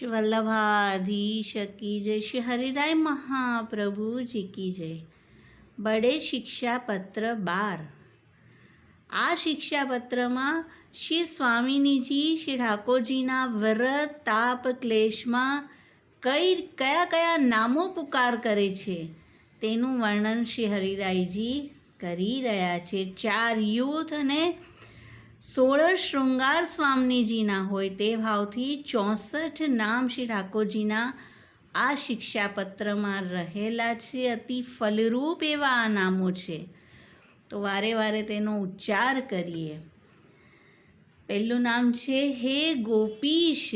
વલ્લભાધીશ કી જય. શ્રી હરિરાય મહાપ્રભુજી કી જય. બડે શિક્ષાપત્ર બાર. આ શિક્ષાપત્રમાં શ્રી સ્વામિનીજી, શ્રી ઠાકોરજીના વ્રત, તાપ, ક્લેશમાં કઈ કયા કયા નામો પુકાર કરે છે તેનું વર્ણન શ્રી હરિરાયજી કરી રહ્યા છે. ચાર યુથ અને સોળ શૃંગાર સ્વામીજીના હોય તે ભાવથી ચોસઠ નામ શ્રી ઠાકોરજીના આ શિક્ષાપત્રમાં રહેલા છે. અતિ ફલરૂપ એવા આ નામો છે. તો વારે વારે તેનો ઉચ્ચાર કરીએ. પહેલું નામ છે, હે ગોપીશ.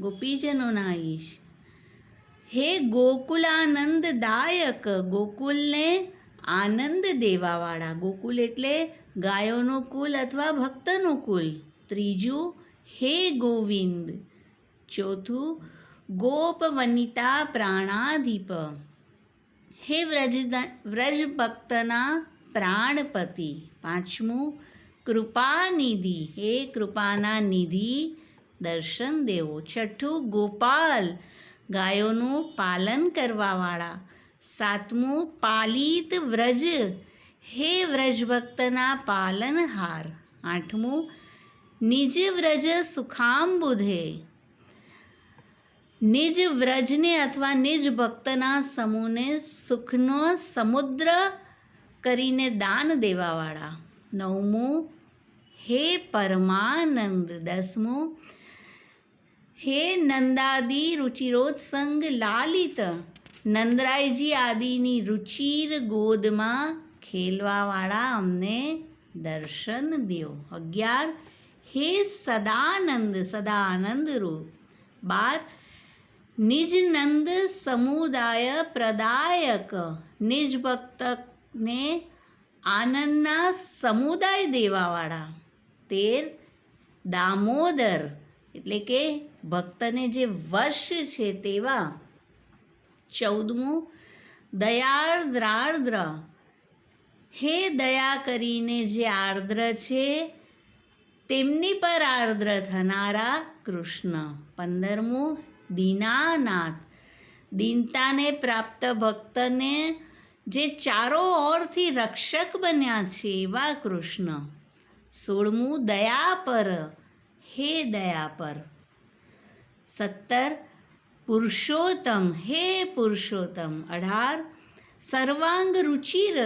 ગોપીજનોના નાઈશ. હે ગોકુલાનંદદાયક. ગોકુલને આનંદ દેવાવાળા ગોકુલ એટલે ગાયોનું કુલ અથવા ભક્તનું કુલ. ત્રીજું, હે ગોવિંદ. ચોથું ગોપ વનિતા પ્રાણાધિપ. હે વ્રજ વ્રજ ભક્તના પ્રાણપતિ. પાંચમું, કૃપાનિધિ. હે કૃપાના નિધિ, દર્શન દેવો. છઠ્ઠું, ગોપાલ. ગાયોનું પાલન કરવાવાળા. સાતમું પાલિત વ્રજ હે વ્રજભક્તના પાલનહાર આઠમું નિજ વ્રજ સુખાંબુધે નિજ વ્રજને અથવા નિજ ભક્તના સમૂહને સુખનો સમુદ્ર કરીને દાન દેવાવાળા નવમું હે પરમાનંદ દસમું હે નંદાદી રુચિરોત્સંગ લાલિત નંદરાયજી આદિની રુચિર ગોદમાં ખેલવાવાળા અમને દર્શન દેવ અગિયાર, હે સદાનંદ સદાનંદ રૂપ. બાર નિજ નંદ સમુદાય પ્રદાયક. નિજ ભક્તને આનંદના સમુદાય દેવાવાળા. તેર, દામોદર, એટલે કે ભક્તને જે વર્ષ છે તેવા ચૌદમું દયાર્દ્રાર્દ્ર હે દયા કરીને જે આર્દ્ર છે, તેમની પર આર્દ્ર થનારા કૃષ્ણ. પંદરમું, દીનાનાથ. દીનતાને પ્રાપ્ત ભક્તને જે ચારો ઓરથી રક્ષક બન્યા છે એવા કૃષ્ણ. સોળમું, દયા પર. હે દયા પર. સત્તર પુરુષોત્તમ, હે પુરુષોત્તમ, અઢાર. સર્વાંગ રુચિર,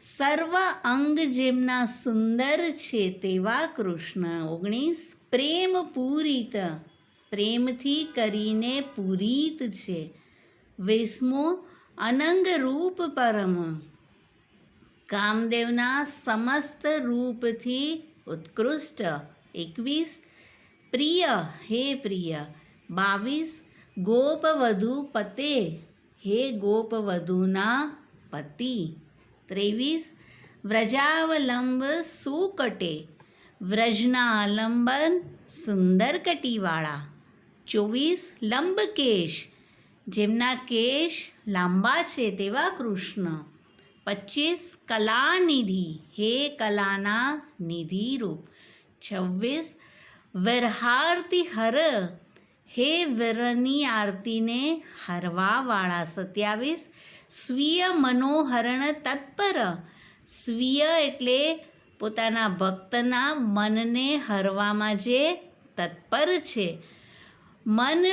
સર્વ અંગ જેમના સુંદર છે તેવા કૃષ્ણ. ઓગણીસ. પ્રેમ પૂરિત, પ્રેમથી કરીને પૂરિત છે. વીસમો અનંગ રૂપ પરમ. કામદેવના સમસ્ત રૂપથી ઉત્કૃષ્ટ. એકવીસ. પ્રિય, હે પ્રિય બાવીસ ગોપવધુ પતે હે ગોપવધુના પતિ ત્રેવીસ વ્રજાવલંબ સુકટે વ્રજના આલંબન સુંદર કટીવાળા ચોવીસ લંબકેશ જેમના કેશ લાંબા છે તેવા કૃષ્ણ પચીસ કલાનિધિ હે કલાના નિધિ રૂપ છવ્વીસ વિરહારતી હર હે વરની આરતીને હરવાવાળા સત્યાવીસ, સ્વીય મનોહરણ તત્પર. સ્વીય એટલે પોતાના ભક્તના મનને હરવામાં જે તત્પર છે. મન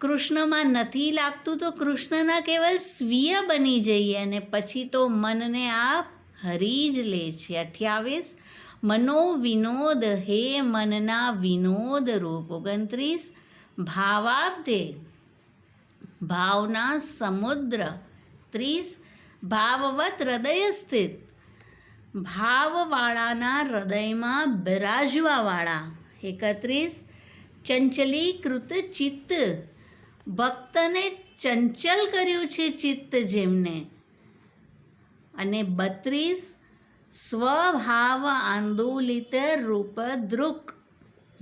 કૃષ્ણમાં નથી લાગતું તો કૃષ્ણના કેવલ સ્વીય બની જઈએ અને પછી તો મનને આપ હરી જ લે છે. અઠ્યાવીસ મનો વિનોદ હે મનના વિનોદ રૂપ ઓગણત્રીસ ભાવાબ્દે ભાવના સમુદ્ર ત્રીસ ભાવવત હૃદય સ્થિત ભાવવાળાના હૃદયમાં બિરાજવાવાળા એકત્રીસ ચંચલીકૃત ચિત્ત ભક્તને ચંચલ કર્યું છે ચિત્ત જેમને અને બત્રીસ સ્વભાવ આંદોલિત રૂપ દૃક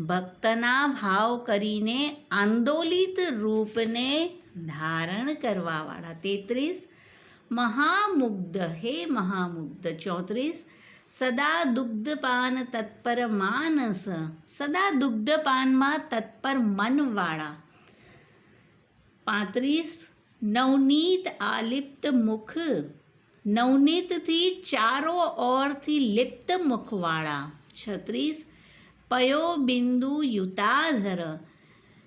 ભક્તના ભાવ કરીને આંદોલિત રૂપને ધારણ કરવાવાળા તેત્રીસ, મહામુગ્ધ, હે મહામુગ્ધ, ચોત્રીસ, સદા દુગ્ધપાન તત્પર માનસ, સદા દુગ્ધપાનમાં તત્પર મનવાળા. પાંત્રીસ, નવનીત આલિપ્ત મુખ, નવનીતથી ચારો ઓરથી લિપ્ત મુખવાળા. છત્રીસ પયો બિંદુ યુતાધર,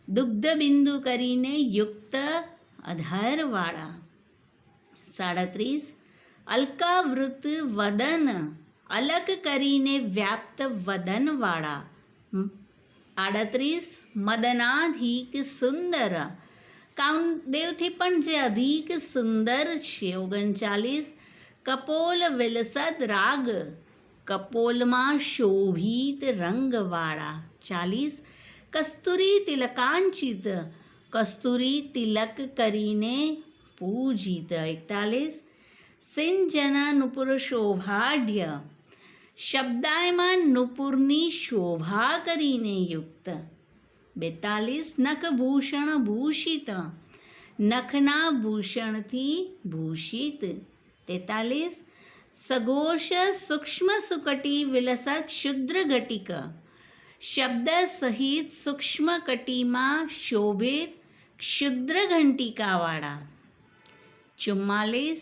દુગ્ધ બિંદુ કરીને યુક્ત અધરવાળા. સાડત્રીસ, અલ્કાવૃત વદન, અલગ કરીને વ્યાપ્ત વદનવાળા. આડત્રીસ, મદનાધિક સુંદર. કામદેવથી પણ જે અધિક સુંદર છે. ઓગણચાલીસ, કપોલ વિલસદ રાગ. કપોલમાં શોભિત રંગવાળા ચાલીસ કસ્તુરી તિલકાંચિત કસ્તુરી તિલક કરીને પૂજિત એકતાલીસ સિંજન નુપુર શોભાઢ્ય શબ્દાયમાં નુપુરની શોભા કરીને યુક્ત બેતાલીસ નખભૂષણ ભૂષિત નખના ભૂષણથી ભૂષિત તેતાલીસ સગોષ સૂક્ષ્મ સુકટી વિલસત ક્ષુદ્ર ઘટિક શબ્દ સહિત સૂક્ષ્મ કટીમાં શોભિત ક્ષુદ્ર ઘંટિકાવાળા ચુમ્માલીસ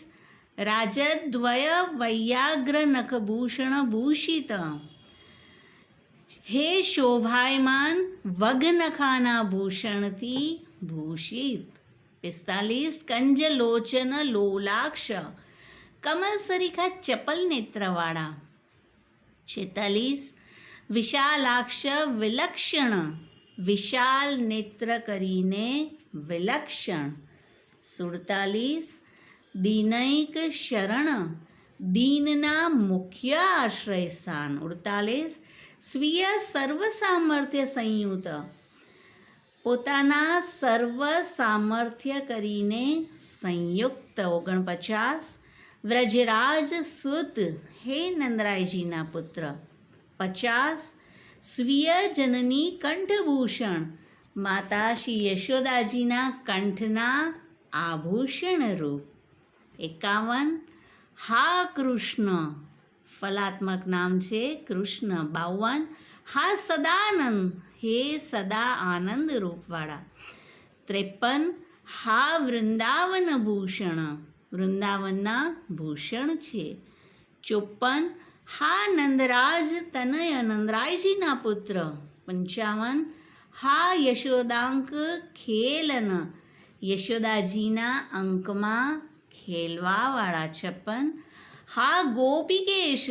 રાજદ્વય વૈયાગ્ર નખભૂષણ ભૂષિત હે શોભાયમાન વગનખાના ભૂષણથી ભૂષિત પિસ્તાલીસ કંજલોચન લોલાક્ષ કમલ સરીખા ચપલ નેત્રવાળા છેતાલીસ વિશાલાક્ષ વિલક્ષણ વિશાલ નેત્ર કરીને વિલક્ષણ સુડતાલીસ દિનૈક શરણ દીનના મુખ્ય આશ્રય સ્થાન ઉડતાલીસ સ્વીય સર્વ સામર્થ્ય સંયુત પોતાના સર્વ સામર્થ્ય કરીને સંયુક્ત ઓગણપચાસ વ્રજરાજ સુત, હે નંદરાયજીના પુત્ર. પચાસ, સ્વીય જનની કંઠભૂષણ. માતા શ્રી યશોદાજીના કંઠના આભૂષણ રૂપ. એકાવન, હા કૃષ્ણ. ફલાત્મક નામ છે કૃષ્ણ. બાવન, હા સદાનંદ. હે સદા આનંદ રૂપવાળા. ત્રેપન, હા વૃંદાવન ભૂષણ વૃંદાવનના ભૂષણ છે. ચોપન હા નંદરાજ તનય નંદરાયજીના પુત્ર. પંચાવન, હા યશોદાંક ખેલન. યશોદાજીના અંકમાં ખેલવાવાળા. છપ્પન, હા ગોપિકેશ.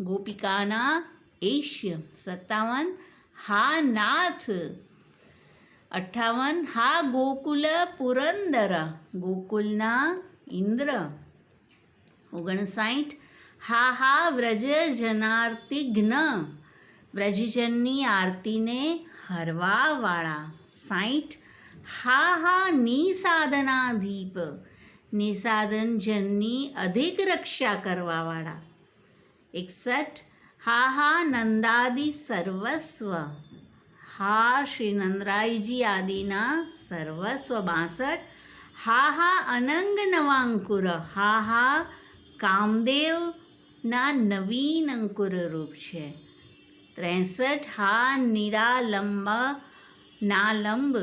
ગોપિકાના એશ્ય. સત્તાવન, હા નાથ. અઠ્ઠાવન, હા ગોકુલ પુરંદર. ગોકુલના ઇન્દ્ર, ઓગણસાઠ, હા હા વ્રજ જનાર્તિઘ્ન વ્રજજનની આરતીને હરવાવાળા. સાઠ, હા હા નિસાધનાધીપ નિસાધન જનની અધિક રક્ષા કરવાવાળા. એકસઠ, હા હા, નંદાદિ સર્વસ્વ. હા, શ્રી નંદરાયજી આદિના સર્વસ્વ. બાસઠ હા હા અનંગ નવાંકુર હા હા કામદેવના નવીન અંકુર રૂપ છે. ત્રેસઠ હા નિરાલંબ નાલંબ,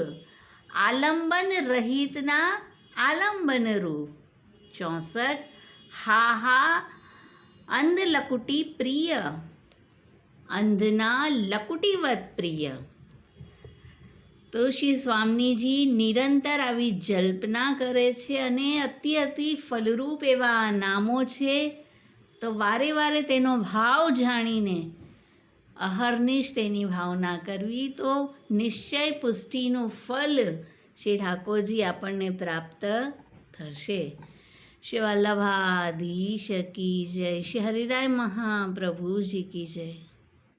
આલંબન રહિતના આલંબન રૂપ. ચોસઠ હા હા અંધ લકુટી પ્રિય, અંધના લકુટીવત પ્રિય. તો શ્રી સ્વામીજી નિરંતર આવી જલ્પના કરે છે અને અતિ અતિ ફલરૂપ એવા નામો છે. તો વારે વારે તેનો ભાવ જાણીને અહર્નિશ તેની ભાવના કરવી. તો નિશ્ચય પુષ્ટિનું ફલ શ્રી ઠાકોરજી આપણને પ્રાપ્ત થશે. શ્રી વલ્લભાધીશ કી જય. શ્રી હરિરાય મહાપ્રભુજી કી જય.